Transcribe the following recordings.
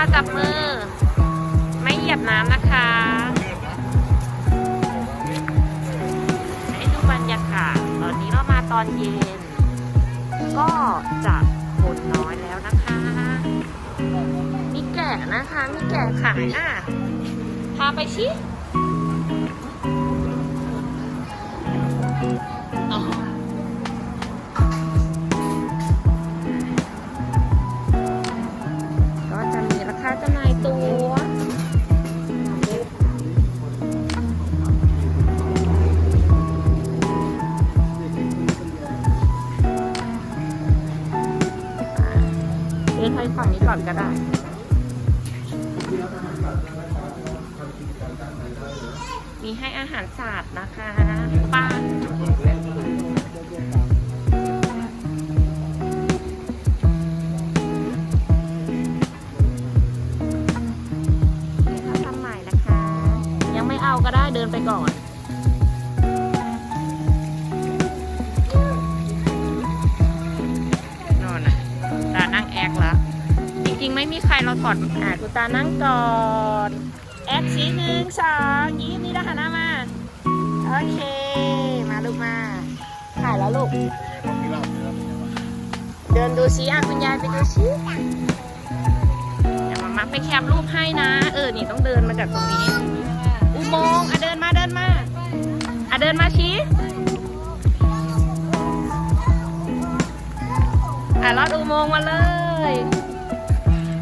ตาจับมือ ไม่เหยียบน้ำนะคะให้ดูบรรยากาศตอนนี้เรามาตอนเย็น ก็จะคนน้อยแล้วนะคะ มีแกะนะคะ มีแกะขายอะ พาไปชิ มีให้อาหารสัตว์นะคะป้าเขาทำใหม่นะคะยังไม่เอาก็ได้เดินไปก่อน นอนนะตานั่งแอกแล้วจริงๆ ไม่มีใครเราถอดอ่าคุณตานั่งก่อนแอค ชี้หนึ่งสองยิ้มนี่นะคะหน้ามา โอเค มาลูกมา ถ่ายแล้วลูก เดินดูซิอะคุณยายไปดูซิเดี๋ยวมามาไปแคปรูปให้นะ เออ นี่ต้องเดินมาจากตรงนี้ อุโมงค์อะเดินมาเดินมา อะเดินมาชี้ อะลอดอุโมงค์มาเลย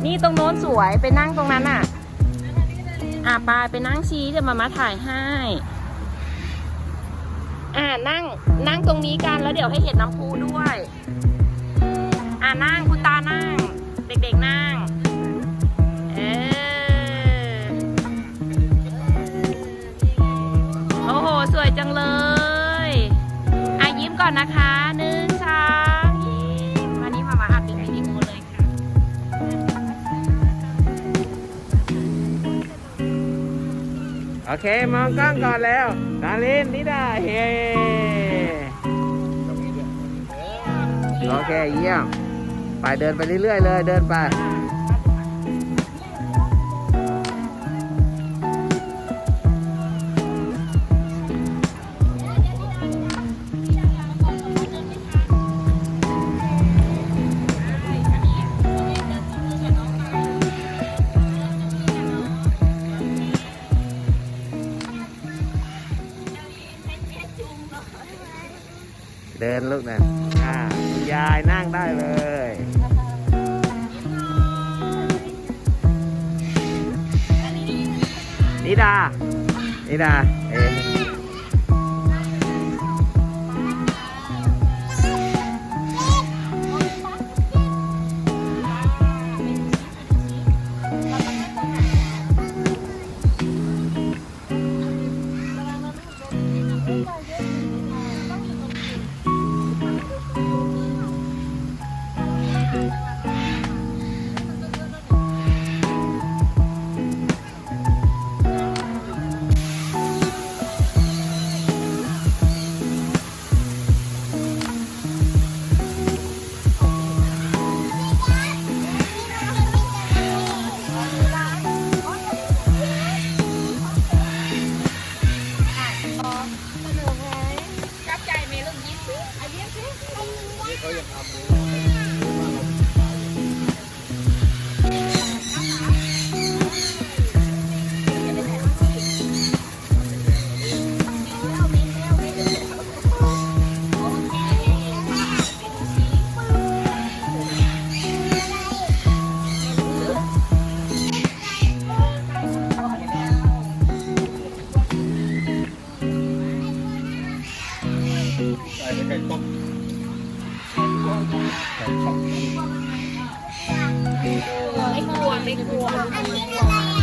นี่ตรงโน้นสวยไปนั่งตรงนั้นอะ อะปายไปนั่งชี้เดี๋ยวมามาถ่ายให้ อ่านั่งนั่งตรงนี้กันแล้วเดี๋ยวให้เห็นน้ำพุด้วย อ่านั่งคุณตานั่ง เด็กๆนั่ง เออโอ้โห สวยจังเลย อะยิ้มก่อนนะคะหนึ่งสอง โอเค มองกล้องก่อนแล้วดารินนิดาเฮโอเค เยี่ยม ไปเดินไปเรื่อยๆเลย เดินไป นลูกนะอ่าคุณยายนั่งได้เลยนิดานิดาเอ๊ ไม่กลัว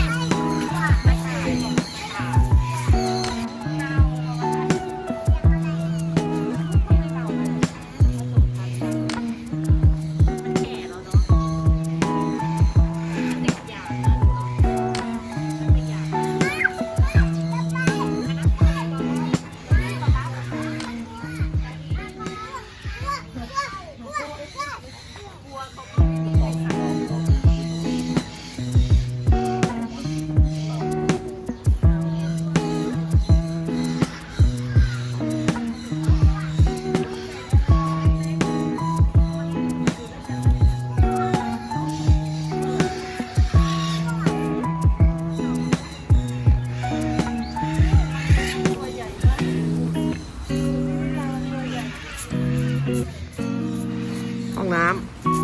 ห้องน้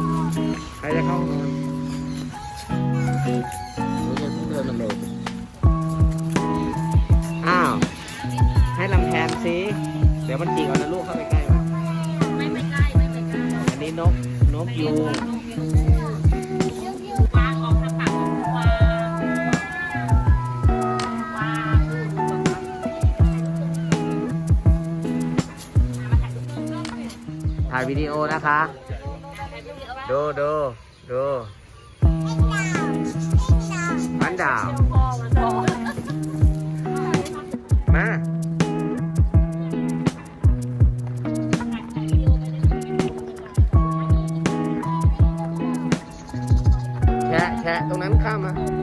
ำใครจะเข้าห้องน้ำเดินอ้าว ให้ลำแทนสิเดี๋ยวมันจีก่อนนะลูกเข้าไปใกล้มไม่ไปใกล้ไม่ไปใกล้อันนี้นกนกยูงงถ่ายวิดีโอนะคะ ดูดูดูมันดาวพอมันพอมาแชะแชะตรงนั้นข้ามมา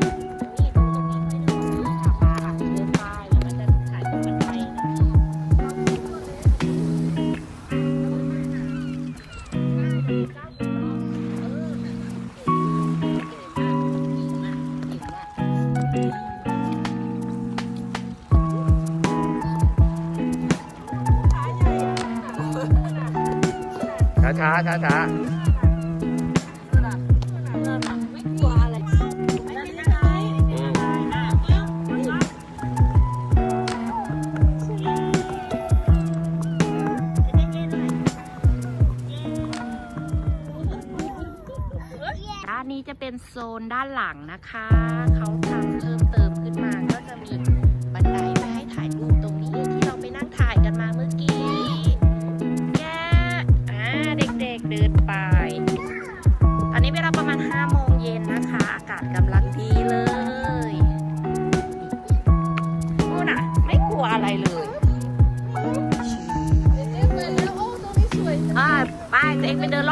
ช้าช้าช้าช้าไม่กลัวอะไรไม่เป็นไรอืมด้านนี้จะเป็นโซนด้านหลังนะคะ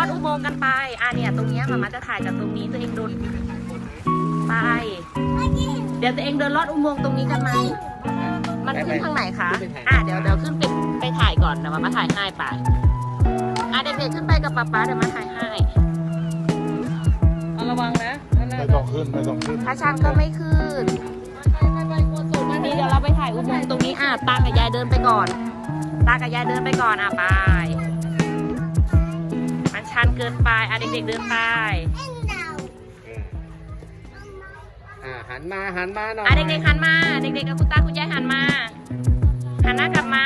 ดินลอดอุโมงค์กันไป อ่าเนี่ยตรงเนี้ยมามาจะถ่ายจากตรงนี้ตัวเองโดนไป เดี๋ยวตัวเองเดินลอดอุโมงค์ตรงนี้กันไหม มันขึ้นทางไหนคะ อ่าเดี๋ยวเดี๋ยวขึ้นไปไปถ่ายก่อนเดี๋ยวมามาถ่ายให้ไป อ่าเด็กๆขึ้นไปกับป๊าป๊าเดี๋ยวมาถ่ายให้เอาระวังนะนั่นไม่น่ะต้องขึ้นไม่ต้องขึ้นพระชันก็ไม่ขึ้นไปไปไปกลัวสูงนี่เดี๋ยวเราไปถ่ายอุโมงค์ตรงนี้ อะตากับยายเดินไปก่อน ตากับยายเดินไปก่อนอะไปมัน ชันเกินไปอะเด็กๆเดินไปอ่าหันมาหันมาหน่อยอะเด็กๆหันมา เด็กๆกับคุณตาคุณยายหันมา หันหน้ากลับมา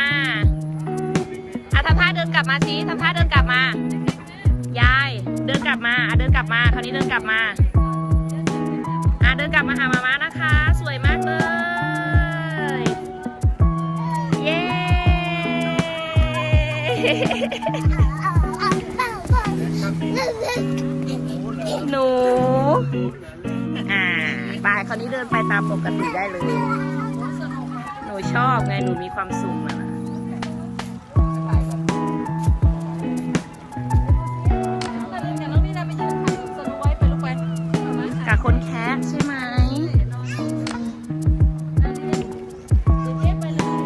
อะทำท่าเดินกลับมาสิทำท่าเดินกลับมา ยาย เดินกลับมาอะเดินกลับมาคราวนี้เดินกลับมาอะเดินกลับมาหามาม่านะคะ สวยมากเลยเย้ คราวนี้เดินไปตามปกติได้เลย หนูชอบไง หนูมีความสุขนะแต่ลุงอย่างน้องนี่นะไม่ยืนถ่ายสโนไว้ไปลูกไปเอามาถ่ายกับคนแคะใช่ไหมเจ๊ไปเลย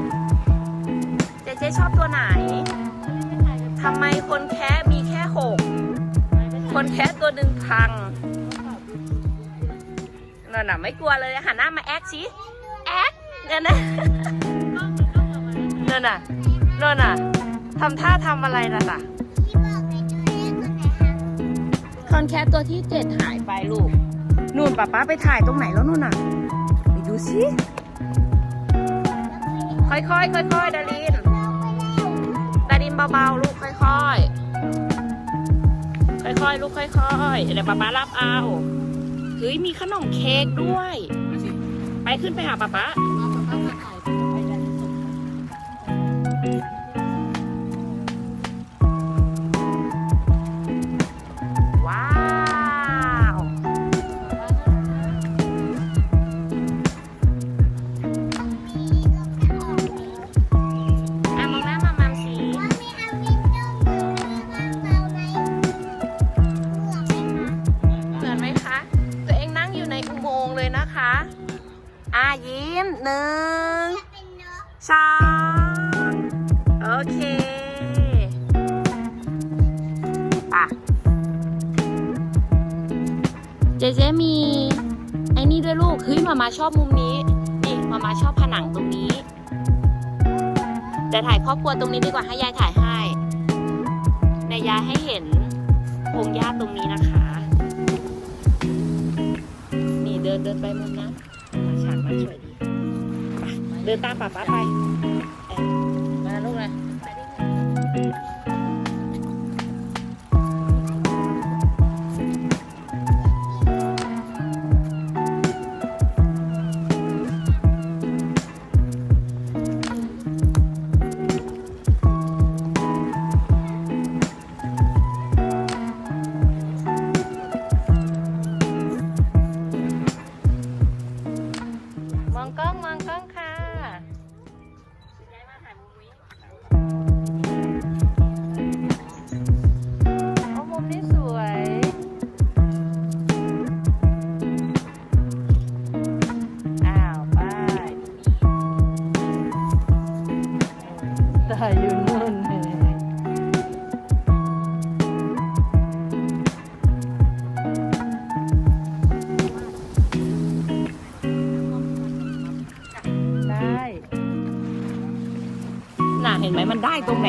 เจเจชอบตัวไหน ทำไมคนแคะมีแค่หก คนแคะตัวหนึ่งพัง นั่นน่ะ ไม่กลัวเลยหันหน้ามาแอคสิแอคเนี่ยนะนั่นน่ะนั่นน่ะทำท่าทำอะไรน่ะจ้ะคอนแคทตัวที่เจ็ดหายไปลูกนู่นป้าป้าไปถ่ายตรงไหนแล้วนู่นน่ะไปดูสิค่อยๆค่อยๆดารินดารินเบาๆลูกค่อยๆค่อยๆลูกค่อยๆเดี๋ยวป้าป้ารับเอา เฮ้ยมีขนมเค้กด้วย ไปขึ้นไปหาป้าป้า โอเคป่ะเจเจมีไอ้นี่ด้วยลูกเฮ้ยมามาชอบมุมนี้นี่มามาชอบผนังตรงนี้ แต่ถ่ายครอบครัวตรงนี้ดีกว่าให้ยายถ่ายให้ในยายให้เห็นพงหญ้าตรงนี้นะคะ นี่เดินเดินไปมุมนั้นมาฉากมันสวย เดินตามป่าฟ้าไป มาลูกนะมองกล้องมองกล้อง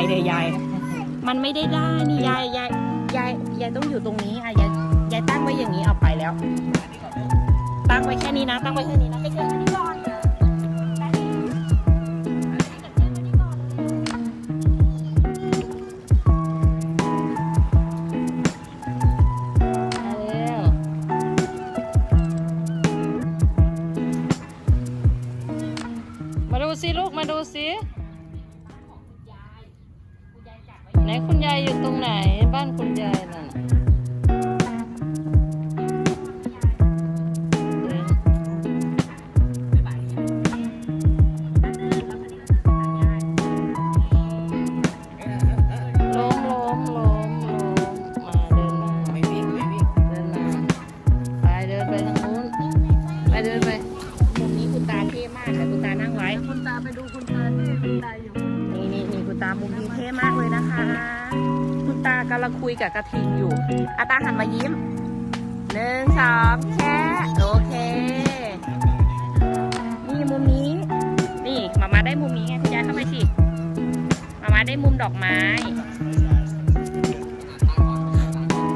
เดี๋ยวยาย มันไม่ได้ได้นี่ยายยายยายยายต้องอยู่ตรงนี้อะยายยายตั้งไว้อย่างนี้เอาไปแล้ว ตั้งไว้แค่นี้นะ ตั้งไว้แค่นี้นะไปเจอกันที่ก่อนมาเร็วมาดูสิลูกมาดูสิ ไหนบ้านคุณ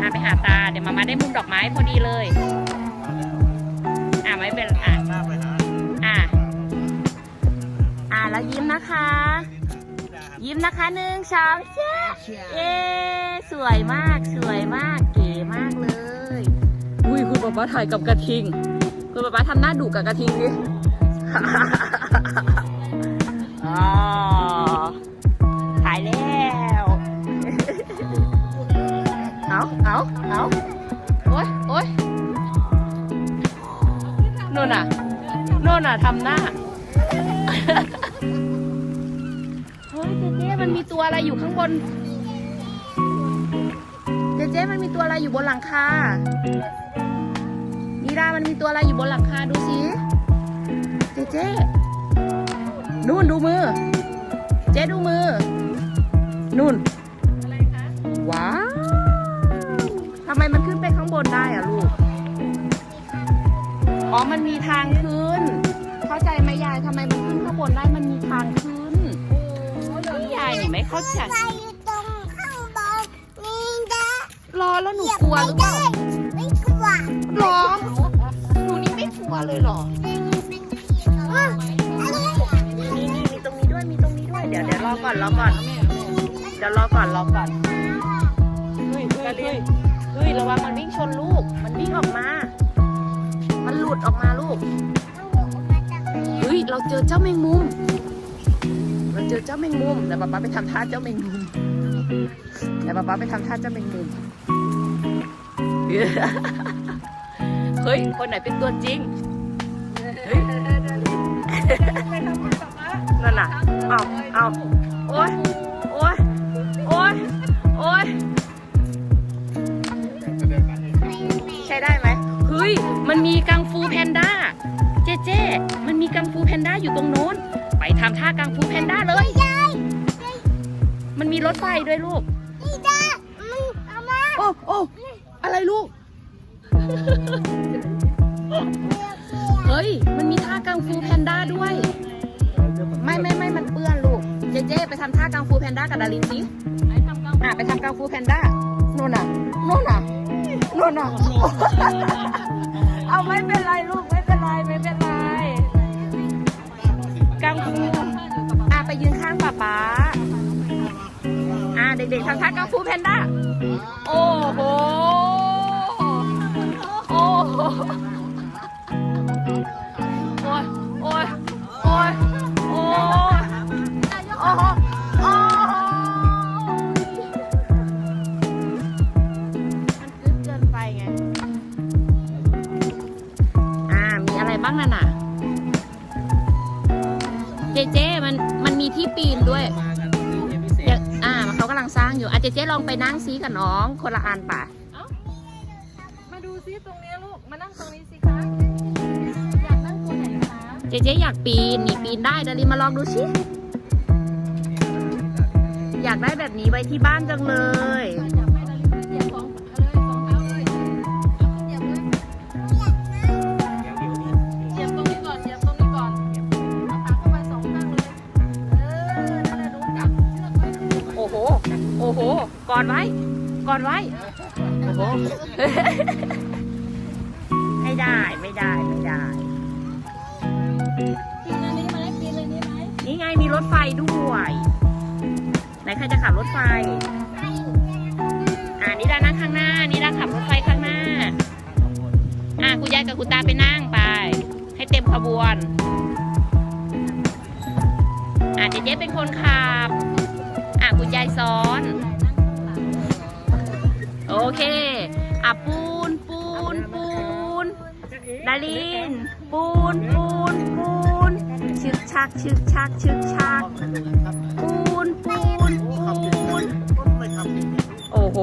อะไปหาตา เดี๋ยวมามาได้มุมดอกไม้พอดีเลย อะไม่เป็น อะ อะ อะแล้วยิ้มนะคะ ยิ้มนะคะหนึ่งสองแชะเย้สวยมาก สวยมาก เก๋มากเลย อุ้ยคุณป๊าป๊าถ่ายกับกระทิง คุณป๊าป๊าทำหน้าดุกับกระทิงดิ อ๋อ เอาเอาโอ๊ยโอ๊ยนู่นน่ะนู่นน่ะทำหน้า เฮ้ยเจเจมันมีตัวอะไรอยู่ข้างบน เจเจมันมีตัวอะไรอยู่บนหลังคานีดามันมีตัวอะไรอยู่บนหลังคาดูสิเจเจนู่นดูมือ เจ๊ดูมือ นู่น อ๋อมันมีทางขึ้น เข้าใจไหมยายทำไมมันขึ้นข้างบนได้มันมีทางขึ้นโอ้เดินนี่ยายนี่ไม่เข้าใจไปอยู่ตรงข้างบนนี่นะรอแล้วหนูกลัวหรือเปล่าไม่กลัวหรอหนูนี่ไม่กลัวเลยเหรออะอะไรอะนี่นี่นี่มีตรงนี้ด้วยมีตรงนี้ด้วยเดี๋ยวเดี๋ยวรอก่อนรอก่อนเดี๋ยวรอก่อนรอก่อนเฮ้ยเฮ้ยเฮ้ยเฮ้ยระวังมันวิ่งชนลูก มันวิ่งออกมา มันหลุดออกมาลูกเฮ้ยเราเจอเจ้าแมงมุม เราเจอเจ้าแมงมุมแต่ป๊าป๊าไปทำท่าเจ้าแมงมุมแต่ป๊าป๊าไปทำท่าเจ้าแมงมุมเฮ้ย คนไหนเป็นตัวจริง เฮ้ยไปทำกับป๊านั่นน่ะ เอาเอาโอ๊ยโอ๊ย ยมันมีกังฟูแพนด้า เจเจมันมีกังฟูแพนด้าอยู่ตรงโน้น ไปทำท่ากังฟูแพนด้าเลย มันมีรถไฟด้วยลูกนี่นะมึงเอามาโอ้โอ้อะไรลูก เฮ้ย มันมีท่ากังฟูแพนด้าด้วย ไม่ไม่ไม่มันเปื้อนลูก เจเจไปทำท่ากังฟูแพนด้ากับดารินสิไปทำกังอะไปทำกังฟูแพนด้าโน่นน่ะโน่นน่ะโน่นน่ะ เอาไม่เป็นไรลูกไม่เป็นไรไม่เป็นไรกังฟูอะไปยืนข้างป๊าป๊าอะเด็กๆทำท่ากังฟูแพนด้าโอ้โห นั่งซีกับน้องคนละอันป่ะมาดูซิตรงนี้ลูก มานั่งตรงนี้สิคะ อยากนั่งตัวไหนคะ เจเจอยากปีน นี่ปีนได้ดารินมาลองดูสิ อยากได้แบบนี้ไว้ที่บ้านจังเลย อดไว้กอดไว้ โอ้โห ไม่ได้ ไม่ได้ ไม่ได้ ปีนอันนี้ไหมปีนอันนี้ไหมนี่ไงมีรถไฟด้วย ไหนใครจะขับรถไฟ อ่านี่ดานั่งข้างหน้านี่ดาขับรถไฟข้างหน้า อ่าคุณยายกับคุณตาไปนั่งไป ให้เต็มขบวน อ่าเจ๊เจ๊เป็นคนขับ อ่าคุณยายซ้อน โอเค อะปูนปูนปูนดาลิน ปูนปูนปูนชึกชักชึกชักชึกชักปูนปูนปูนโอ้โห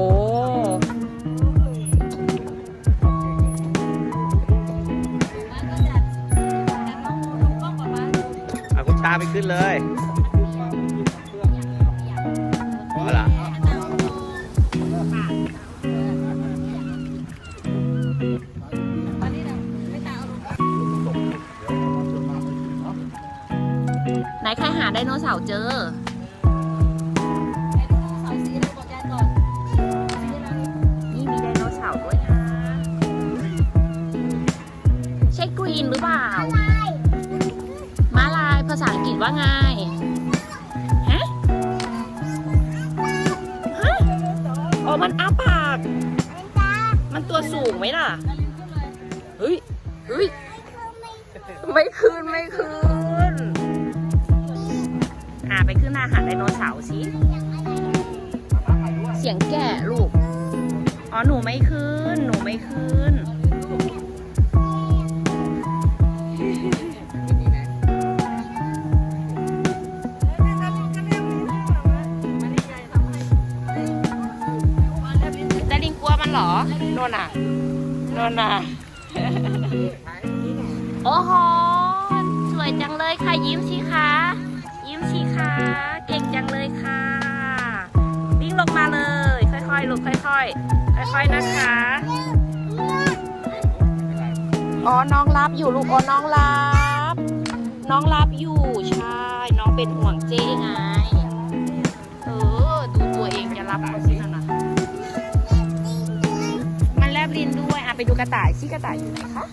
อาคุณตาไปขึ้นเลยเอาละ ไหนใครหาไดโนเสาร์เจอนี่มีไดโนเสาร์ด้วยค่ะใช่กรีนหรือเปล่าม้าลายภาษาอังกฤษว่าไงฮะฮะอ๋อมันอ้าปาก มันตัวสูงไหมล่ะ โนนอะโอ้โหสวยจังเลยค่ะ ยิ้มสิคะยิ้มสิคะเก่งจังเลยค่ะวิ่งลงมาเลย ค่อยๆลูกค่อยๆค่อยๆนะคะ อ๋อน้องรับอยู่ลูกอ๋อน้องรับ น้องรับอยู่ใช่ น้องเป็นห่วงเจ๊ไง ด้วยอะไปดูกระต่ายสิกระต่ายอยู่ไหนคะ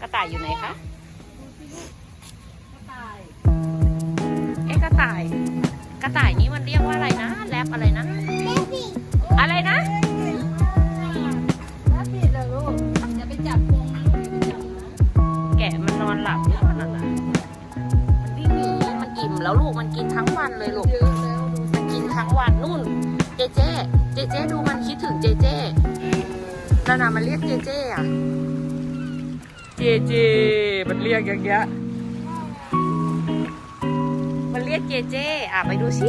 กระต่ายอยู่ไหนคะเอ๊ะกระต่าย กระต่ายนี้มันเรียกว่าอะไรนะ แรปอะไรนะ เจเจ มันเรียกอย่างเงี้ย มันเรียกเจเจ อะไปดูสิ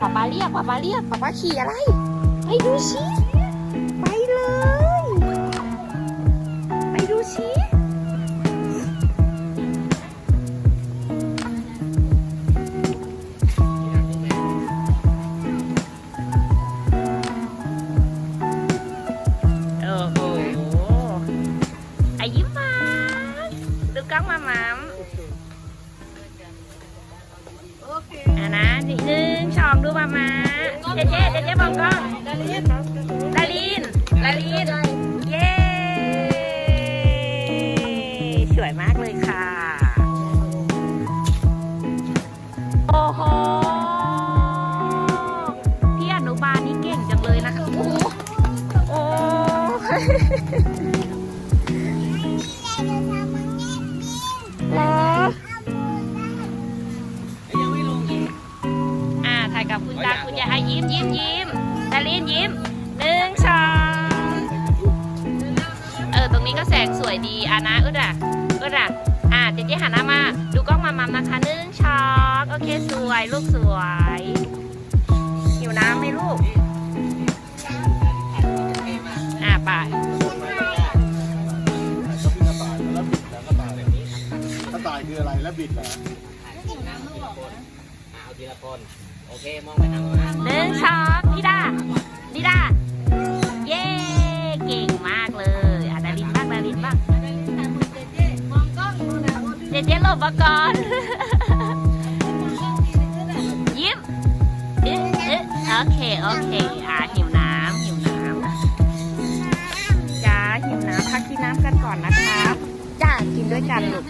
ป๊าป๊าเรียกป๊าป๊าเรียกป๊าป๊าขี่อะไร ไปดูสิ หนึ่งสองดูมามาเจ๊เจ๊เจ๊เจ๊บอกกล้องดาลินดาลินเย้สวยมากเลยค่ะ โอ้โหพี่อนุบาลนี่เก่งจังเลยนะคะโอ้โห ยิ้มยิ้มยิ้มดาลินยิ้มหนึ่งสองเออตรงนี้ก็แสงสวยดีอะนะอึดอะอึดอะอะเจ๊เจ๊หันหน้ามา ดูกล้องมามัมนะคะหนึ่งช็อตโอเคสวยลูกสวยหิวน้ำไหมลูกอะไปกระต่ายคืออะไรแล้วบิดเหรอ ทีละคน โอเค มองไปทางนั้นหนึ่งช็อตพี่ดาพีดา เย้ เก่งมากเลยอะดารินบ้างดารินบ้างเจเจหลบมาก่อน ยิ้มเอ๊ะเอ๊ะโอเค โอเค อ่าหิวน้ำหิวน้ำจ้าหิวน้ำพักกินน้ำกันก่อนนะครับจ้ากินด้วยกันลูก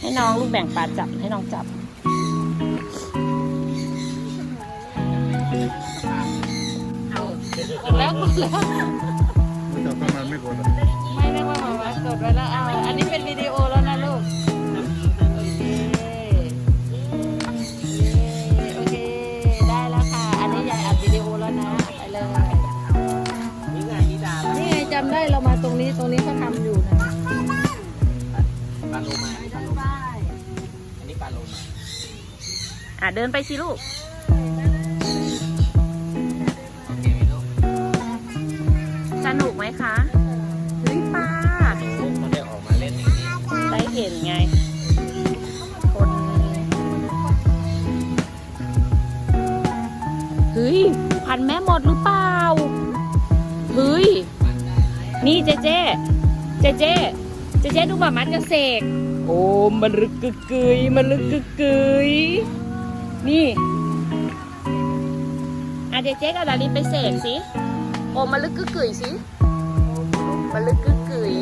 ให้น้องลูกแบ่งปลาจับให้น้องจับกดแล้วกดแล้วไม่จับประมาณไม่กดไม่ได้ว่าหมามากดไว้แล้วเอาอันนี้เป็นวิดีโอแล้วนะลูกโอเคโอเคได้แล้วค่ะ อันนี้ยายอัดวิดีโอแล้วนะไปเลยนี่ไงนิดานี่ไงจำได้เรามาตรงนี้ตรงนี้เขาทำอยู่นะ ปลาโลมาาลมอะเดินไปสิลูกสนุกไหมคะเฮ้ยปลาลูกเขาได้ออกมาเล่นอย่างนี้ได้เห็นไง คนเฮ้ยพันแม่หมดหรือเปล่าเฮ้ยนี่เจเจเจเจเจเจดูแบบมัดกระเสก โอ้มันลึกกึกกึยมันลึกกึกกึยนี่อะเจเจกับดารินไปเสกสิ โอ้มันลึกกึกกึยสิมันลึกกึกกึย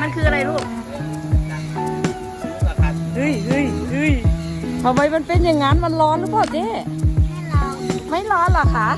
มันคืออะไรลูก เฮ้ยเฮ้ยเฮ้ยทำไมมันเป็นอย่างนั้น มันร้อนหรือเปล่าเจ๊ ไม่ร้อนหรอคะ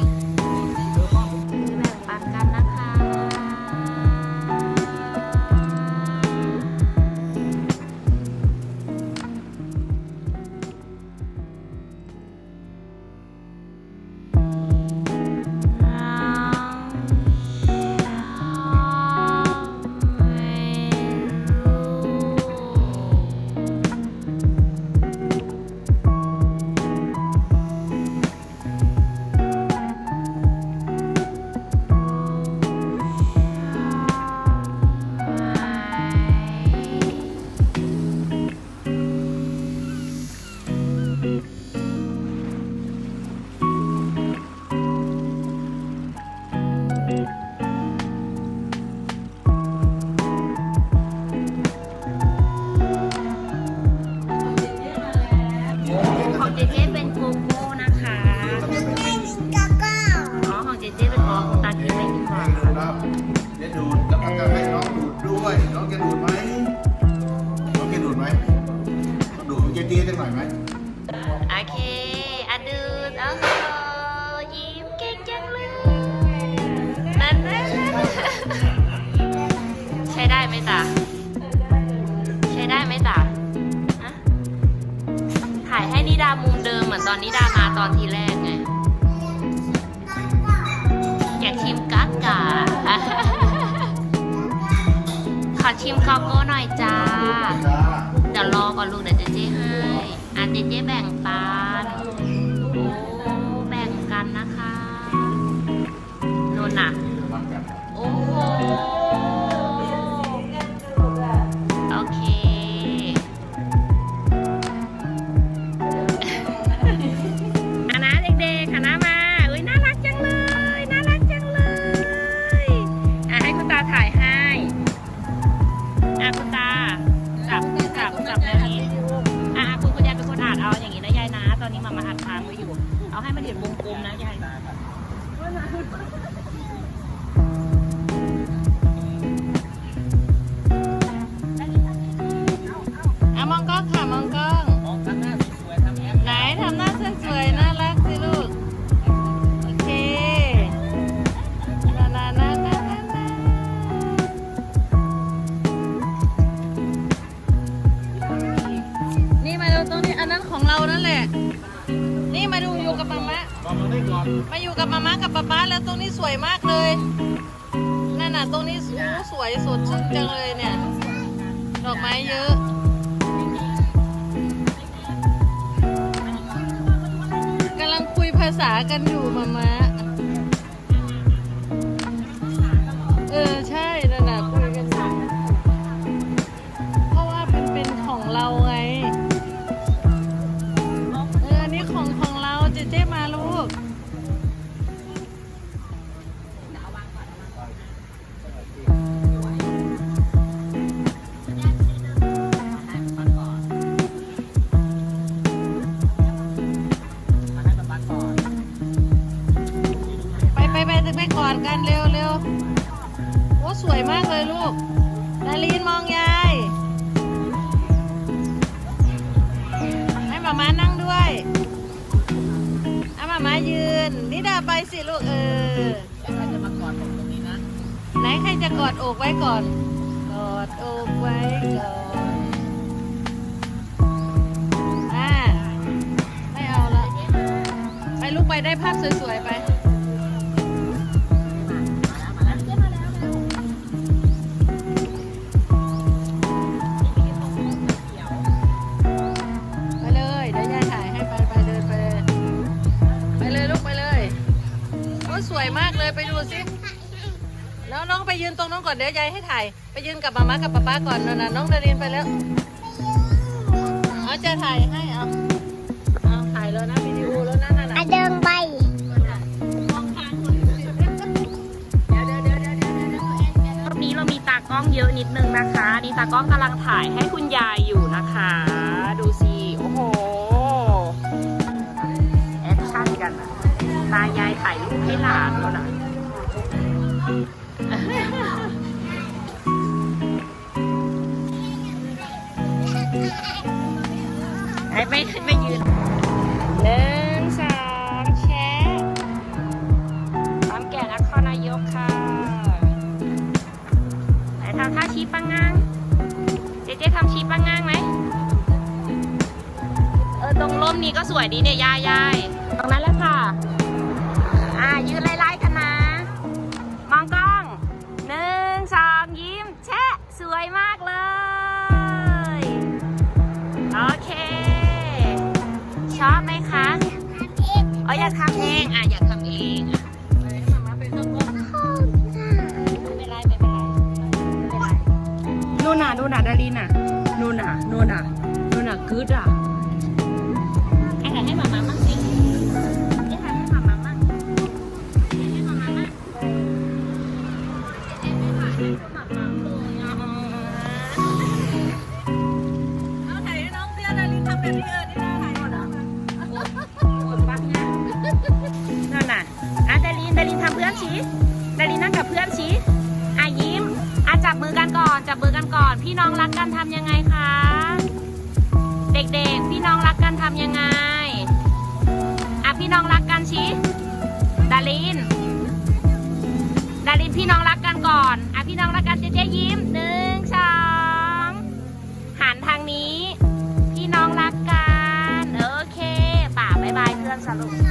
อนตอนนี้ดามาตอนทีแรกไงอยากชิมกักกาขอชิมคอโก้หน่อยจ้า เดี๋ยวรอก่อนลูกเดี๋ยวเจ๊ให้อะเจเจแบ่งปั วยมากเลยนั่นน่ะตรงนี้สวยสดชื่นจังเลยเนี่ย ดอกไม้เยอะกำลังคุยภาษากันอยู่มามา วยมากเลยลูกดารินมองยาย ให้หมาม้านั่งด้วยเอาหมาม้ายืน นิดาไปสิลูกเออแล้วก็จะมากอดผมตรงนี้นะ ไหนใครจะกอดอกไว้ก่อน กอดอกไว้ก่อนอ่าไม่เอาละ ไปลูกไปได้ภาพสวยๆไปไป เลยไปดูสิแล้วน้องไปยืนตรงน้องก่อนเดี๋ยวยายให้ถ่าย ไปยืนกับมาม่ากับป๊าป๊าก่อนนะนะน้องดารินไปแล้วเอาจะถ่ายให้เอาเอาถ่ายแล้วนะวิดีโอแล้วนะนั่นอะน่ะเดินไปรอบนี้เรามีตากล้องเยอะนิดนึงนะคะนี่ตากล้องกำลังถ่ายให้คุณยายอยู่นะคะ นู่นน่ะนู่นน่ะดารินน่ะนู่นน่ะนู่นน่ะนู่นน่ะกึดอะไอ้ถ่ายให้มามามั่ง พี่น้องรักกันทำยังไงคะ เด็กๆ พี่น้องรักกันทำยังไง อะพี่น้องรักกันชี้ดาริน ดารินพี่น้องรักกันก่อน อะพี่น้องรักกันเจ๊ๆยิ้มหนึ่งสองหันทางนี้ พี่น้องรักกัน โอเค ป่าบายบายเพื่อนสรุป